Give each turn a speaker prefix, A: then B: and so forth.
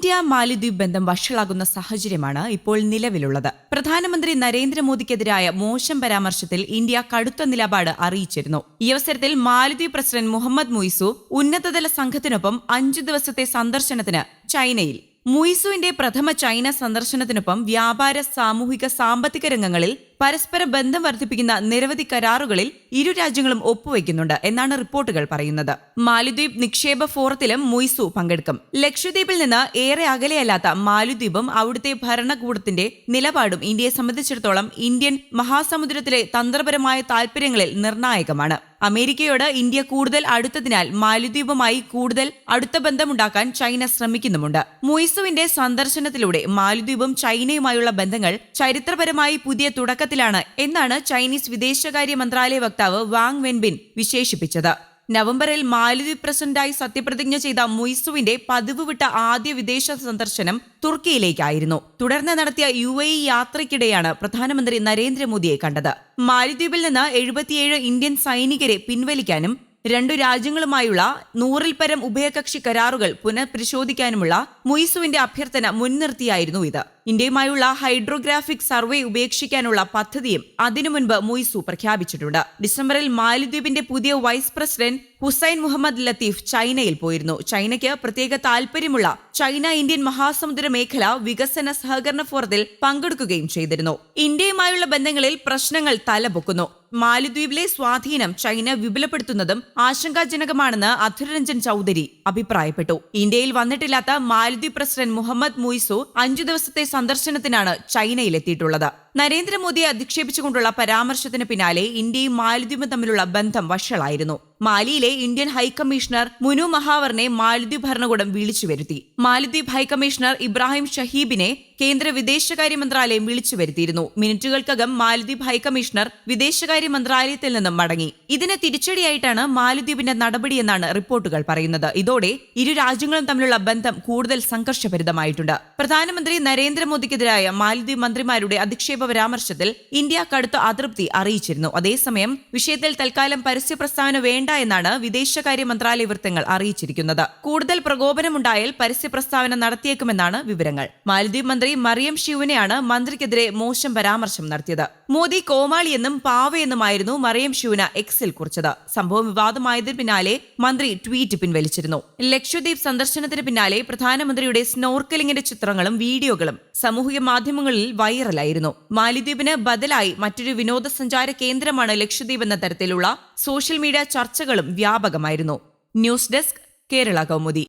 A: India മാലിദ്വീപ് ബന്ധം വഷളാകുന്ന സാഹചര്യമാണ് ഇപ്പോൾ നിലവിലുള്ളത്. പ്രധാനമന്ത്രി നരേന്ദ്രമോദിക്കെതിരായ മോശം പരാമർശത്തിൽ ഇന്ത്യ കടുത്ത നിലപാട് അറിയിച്ചിരുന്നു. ഈ അവസരത്തിൽ മാലിദ്വീപ് പ്രസിഡന്റ് മുഹമ്മദ് മുയിസു ഉന്നതതല സംഘത്തിനൊപ്പം അഞ്ചു ദിവസത്തെ സന്ദർശനത്തിന് ചൈനയിൽ മുയ്സുവിന്റെ പ്രഥമ ചൈന സന്ദർശനത്തിനൊപ്പം വ്യാപാര സാമൂഹിക സാമ്പത്തിക രംഗങ്ങളിൽ പരസ്പര ബന്ധം വർദ്ധിപ്പിക്കുന്ന നിരവധി കരാറുകളിൽ ഇരു രാജ്യങ്ങളും ഒപ്പുവയ്ക്കുന്നുണ്ട് എന്നാണ് റിപ്പോർട്ടുകൾ പറയുന്നത്. മാലിദ്വീപ് നിക്ഷേപ ഫോറത്തിലും മുയിസു പങ്കെടുക്കും. ലക്ഷദ്വീപിൽ നിന്ന് ഏറെ അകലെയല്ലാത്ത മാലിദ്വീപും അവിടുത്തെ ഭരണകൂടത്തിന്റെ നിലപാടും ഇന്ത്യയെ സംബന്ധിച്ചിടത്തോളം ഇന്ത്യൻ മഹാസമുദ്രത്തിലെ തന്ത്രപരമായ താൽപര്യങ്ങളിൽ നിർണായകമാണ്. അമേരിക്കയോട് ഇന്ത്യ കൂടുതൽ അടുത്തതിനാൽ മാലിദ്വീപുമായി കൂടുതൽ അടുത്ത ബന്ധമുണ്ടാക്കാൻ ചൈന ശ്രമിക്കുന്നുമുണ്ട്. മുയിസുവിന്റെ സന്ദർശനത്തിലൂടെ മാലിദ്വീപും ചൈനയുമായുള്ള ബന്ധങ്ങൾ ചരിത്രപരമായി പുതിയ തുടക്കത്തിലാണ് എന്നാണ് ചൈനീസ് വിദേശകാര്യ മന്ത്രാലയ വക്താവ് വാങ് വെൻബിൻ വിശേഷിപ്പിച്ചത്. നവംബറിൽ മാലദ്വീപ് പ്രസിഡന്റായി സത്യപ്രതിജ്ഞ ചെയ്ത മുയ്സുവിന്റെ പതിവ് വിട്ട ആദ്യ വിദേശ സന്ദർശനം തുർക്കിയിലേക്കായിരുന്നു. തുടർന്ന് നടത്തിയ യു എ യാത്രയ്ക്കിടെയാണ് പ്രധാനമന്ത്രി നരേന്ദ്രമോദിയെ കണ്ടത്. മാലദ്വീപിൽ നിന്ന് എഴുപത്തിയേഴ് ഇന്ത്യൻ സൈനികരെ പിൻവലിക്കാനും രണ്ടു രാജ്യങ്ങളുമായുള്ള നൂറിൽ പരം ഉഭയകക്ഷി കരാറുകൾ പുനഃപരിശോധിക്കാനുമുള്ള മുയിസുവിന്റെ അഭ്യർത്ഥന മുൻനിർത്തിയായിരുന്നു ഇത്. ഇന്ത്യയുമായുള്ള ഹൈഡ്രോഗ്രാഫിക് സർവേ ഉപേക്ഷിക്കാനുള്ള പദ്ധതിയും അതിനു മുൻപ് മുയിസു പ്രഖ്യാപിച്ചിട്ടുണ്ട്. ഡിസംബറിൽ മാലിദ്വീപിന്റെ പുതിയ വൈസ് പ്രസിഡന്റ് ഹുസൈൻ മുഹമ്മദ് ലത്തീഫ് ചൈനയിൽ പോയിരുന്നു. ചൈനയ്ക്ക് പ്രത്യേക താൽപര്യമുള്ള ചൈന ഇന്ത്യൻ മഹാസമുദ്ര മേഖല വികസന സഹകരണ ഫോറത്തിൽ പങ്കെടുക്കുകയും ചെയ്തിരുന്നു. ഇന്ത്യയുമായുള്ള ബന്ധങ്ങളിൽ പ്രശ്നങ്ങൾ തലപൊക്കുന്നു. മാലിദ്വീപിലെ സ്വാധീനം ചൈന വിപുലപ്പെടുത്തുന്നതും ആശങ്കാജനകമാണെന്ന് അധിർ രഞ്ജൻ ചൌധരി അഭിപ്രായപ്പെട്ടു. ഇന്ത്യയിൽ വന്നിട്ടില്ലാത്ത മാലിദ്വീപ് പ്രസിഡന്റ് മുഹമ്മദ് മുയ്സു അഞ്ചു ദിവസത്തെ സന്ദർശനത്തിനാണ് ചൈനയിലെത്തിയിട്ടുള്ളത്. നരേന്ദ്രമോദിയെ അധിക്ഷേപിച്ചുകൊണ്ടുള്ള പരാമർശത്തിന് പിന്നാലെ ഇന്ത്യയും മാലിദ്വീപും തമ്മിലുള്ള ബന്ധം വഷളായിരുന്നു. മാലിയിലെ ഇന്ത്യൻ ഹൈക്കമ്മീഷണർ മുനു മഹാവറിനെ മാലിദ്വീപ് ഭരണകൂടം വിളിച്ചു വരുത്തി. മാലിദ്വീപ് ഹൈക്കമ്മീഷണർ ഇബ്രാഹിം ഷഹീബിനെ കേന്ദ്ര വിദേശകാര്യ മന്ത്രാലയം വിളിച്ചു വരുത്തിയിരുന്നു. മിനിറ്റുകൾക്കകം മാലിദ്വീപ് ഹൈക്കമ്മീഷണർ വിദേശകാര്യ മന്ത്രാലയത്തിൽ നിന്നും മടങ്ങി. ഇതിന് തിരിച്ചടിയായിട്ടാണ് മാലിദ്വീപിന്റെ നടപടിയെന്നാണ് റിപ്പോർട്ടുകൾ പറയുന്നത്. ഇതോടെ ഇരു രാജ്യങ്ങളും തമ്മിലുള്ള ബന്ധം കൂടുതൽ സംഘർഷഭരിതമായിട്ടുണ്ട്. പ്രധാനമന്ത്രി നരേന്ദ്രമോദിക്കെതിരായ മാലിദ്വീപ് മന്ത്രിമാരുടെ അധിക്ഷേപ പരാമർശത്തിൽ ഇന്ത്യ കടുത്ത അതൃപ്തി അറിയിച്ചിരുന്നു. അതേസമയം വിഷയത്തിൽ തൽക്കാലം പരസ്യ പ്രസ്താവന വേണ്ട എന്നാണ് വിദേശകാര്യ മന്ത്രാലയ വൃത്തങ്ങൾ അറിയിച്ചിരിക്കുന്നത്. കൂടുതൽ പ്രകോപനമുണ്ടായാൽ പരസ്യ പ്രസ്താവന നടത്തിയേക്കുമെന്നാണ് വിവരങ്ങൾ. മാലദ്വീപ് മന്ത്രി മറിയം ഷ്യൂവിനെയാണ് മന്ത്രിക്കെതിരെ മോശം പരാമർശം നടത്തിയത്. മോദി കോമാളിയെന്നും പാവയെന്നുമായിരുന്നു മറിയം ഷ്യൂവിന് എക്സിൽ കുറിച്ചത്. സംഭവം വിവാദമായതിന് പിന്നാലെ മന്ത്രി ട്വീറ്റ് പിൻവലിച്ചിരുന്നു. ലക്ഷദ്വീപ് സന്ദർശനത്തിന് പിന്നാലെ പ്രധാനമന്ത്രിയുടെ സ്നോർക്കലിംഗിന്റെ ചിത്രങ്ങളും വീഡിയോകളും സാമൂഹിക മാധ്യമങ്ങളിൽ വൈറലായിരുന്നു. മാലിദ്വീപിന് ബദലായി മറ്റൊരു വിനോദസഞ്ചാര കേന്ദ്രമാണ് ലക്ഷദ്വീപ് എന്ന തരത്തിലുള്ള സോഷ്യൽ മീഡിയ ചർച്ചകളും വ്യാപകമായിരുന്നു. News desk Kerala Kaumudi.